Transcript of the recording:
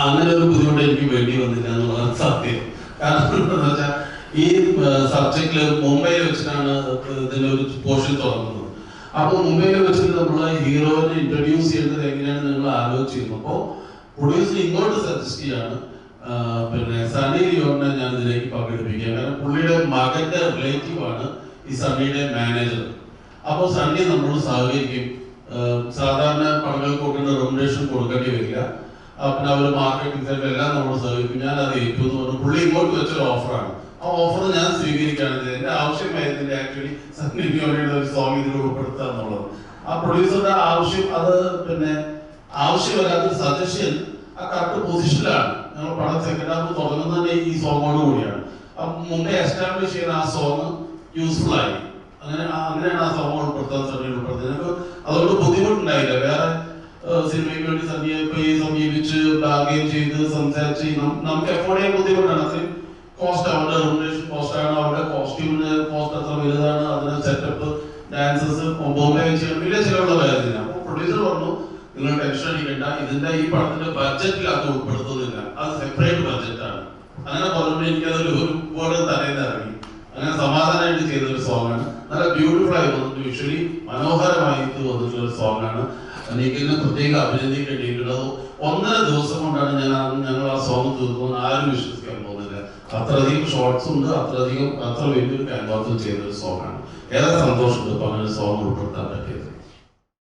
അങ്ങനെ ഒരു ബുദ്ധിമുട്ട് എനിക്ക് വേണ്ടി വന്നില്ല എന്നുള്ളതാണ് സത്യം. കാരണം ഈ സബ്ജക്റ്റിൽ മുംബൈയിൽ വെച്ചിട്ടാണ് ഇതിന്റെ ഒരു പോർഷൻ തുടങ്ങുന്നത്. അപ്പൊ മുംബൈയിൽ വെച്ചിട്ട് നമ്മൾ ഹീറോയിനെ ഇൻട്രൊഡ്യൂസ് ചെയ്യുന്നത് എങ്ങനെയാണ് നിങ്ങൾ ആലോചിച്ചിരുന്നു അപ്പോൾ പ്രൊഡ്യൂസർ ഇങ്ങോട്ട് സജസ്റ്റ് ചെയ്യാണ് പിന്നെ സണ്ണി ലിയോണിനെ ഞാൻ ഇതിലേക്ക് പങ്കെടുപ്പിക്കുക. കാരണം പുള്ളിയുടെ മകന്റെ റിലേറ്റീവ് ആണ് ഈ സണ്ണിയുടെ മാനേജർ അപ്പോൾ സണ്ണി നമ്മൾ സഹകരിക്കും. സാധാരണ പടങ്ങൾക്ക് കൊടുക്കേണ്ട റെമുനേഷൻ കൊടുക്കേണ്ടി വരില്ല. പിന്നെ അവർ മാർക്കറ്റിംഗ് സൈഡിൽ എല്ലാം നമ്മൾ സേവിക്കും ഞാൻ അത് ഏറ്റു എന്ന് പറഞ്ഞു. പുള്ളി ഇങ്ങോട്ട് വെച്ചൊരു ഓഫറാണ് ആ ഓഫർ ഞാൻ സ്വീകരിക്കുകയാണ് ചെയ്തത്. ആവശ്യമായിരുന്നില്ല ആക്ച്വലി ലിയോണിയുടെ ഒരു സോങ് ഇതിൽ ഉൾപ്പെടുത്തുക എന്നുള്ളത്. ആ പ്രൊഡ്യൂസറുടെ ആവശ്യം അത് പിന്നെ ആവശ്യമല്ലാത്തൊരു സജഷൻ ആ കറക്റ്റ് പൊസിഷനിലാണ് ഞങ്ങൾ പടം സെക്കൻഡ് ഹാഫ് തുടങ്ങുന്നത് ഈ സോങ്ങോട് കൂടിയാണ്. അപ്പൊ മുമ്പേ എസ്റ്റാബ്ലിഷ് ചെയ്യുന്ന ആ സോങ് യൂസ്ഫുൾ ആയി. അങ്ങനെ അങ്ങനെയാണ് ആ സോങ് ഉൾപ്പെടുത്താൻ ശ്രമിക്കുന്നത്. അതുകൊണ്ട് ബുദ്ധിമുട്ടുണ്ടായില്ല. വേറെ സിനിമയ്ക്ക് വേണ്ടി സമീപ സമീപിച്ച് ബാർഗെയിൻ ചെയ്ത് സംസാരിച്ച് നമുക്ക് എഫോർഡ് ചെയ്യാൻ ബുദ്ധിമുട്ടാണ്. അത്രയും കോസ്റ്റ് അവരുടെ റെമുനേഷൻ കോസ്റ്റ് ആണ്. അവരുടെ കോസ്റ്റ്യൂമിന് കോസ്റ്റ് എത്ര വലുതാണ്. അതിന് സെറ്റപ്പ് ഡാൻസസ് ബോംബെ വെച്ച് വലിയ ചിലവുള്ള കാര്യമില്ല അപ്പോൾ പ്രൊഡ്യൂസർ പറഞ്ഞു നിങ്ങൾ ടെൻഷൻ അടിക്കേണ്ട. ഇതിന്റെ ഈ പടത്തിന്റെ ബഡ്ജറ്റിൽ അത് ഉൾപ്പെടുത്തുന്നില്ല. അത് സെപ്പറേറ്റ് ബഡ്ജറ്റാണ് അങ്ങനെ പറഞ്ഞപ്പോൾ എനിക്കതൊരു ഒരു പോലെ തലേന്ന് ഇറങ്ങി. അങ്ങനെ സമാധാനമായിട്ട് ചെയ്ത ഒരു സോങ്ങാണ് നല്ല ബ്യൂട്ടിഫുൾ ആയി വന്നിട്ട് വിഷ്വലി മനോഹരമായിട്ട് വന്നിട്ടുള്ള ഒരു സോങ് ആണ് എനിക്കിതിനെ പ്രത്യേക അഭിനന്ദിക്കേണ്ടിയിട്ടുള്ളത് ഒന്നര ദിവസം കൊണ്ടാണ് ഞാൻ ഞങ്ങൾ ആ സോങ് തീർക്കുന്നത് ആരും വിശ്വസിക്കാൻ പോകുന്നില്ല. അത്രയധികം ഷോർട്സ് ഉണ്ട് അത്രയധികം അത്ര വലിയൊരു ക്യാൻവാസും ചെയ്ത ഒരു സോങ് ആണ്. ഏറെ സന്തോഷമുണ്ട് ഇപ്പൊ അങ്ങനെ സോങ് ഉൾപ്പെടുത്താൻ പറ്റിയത്.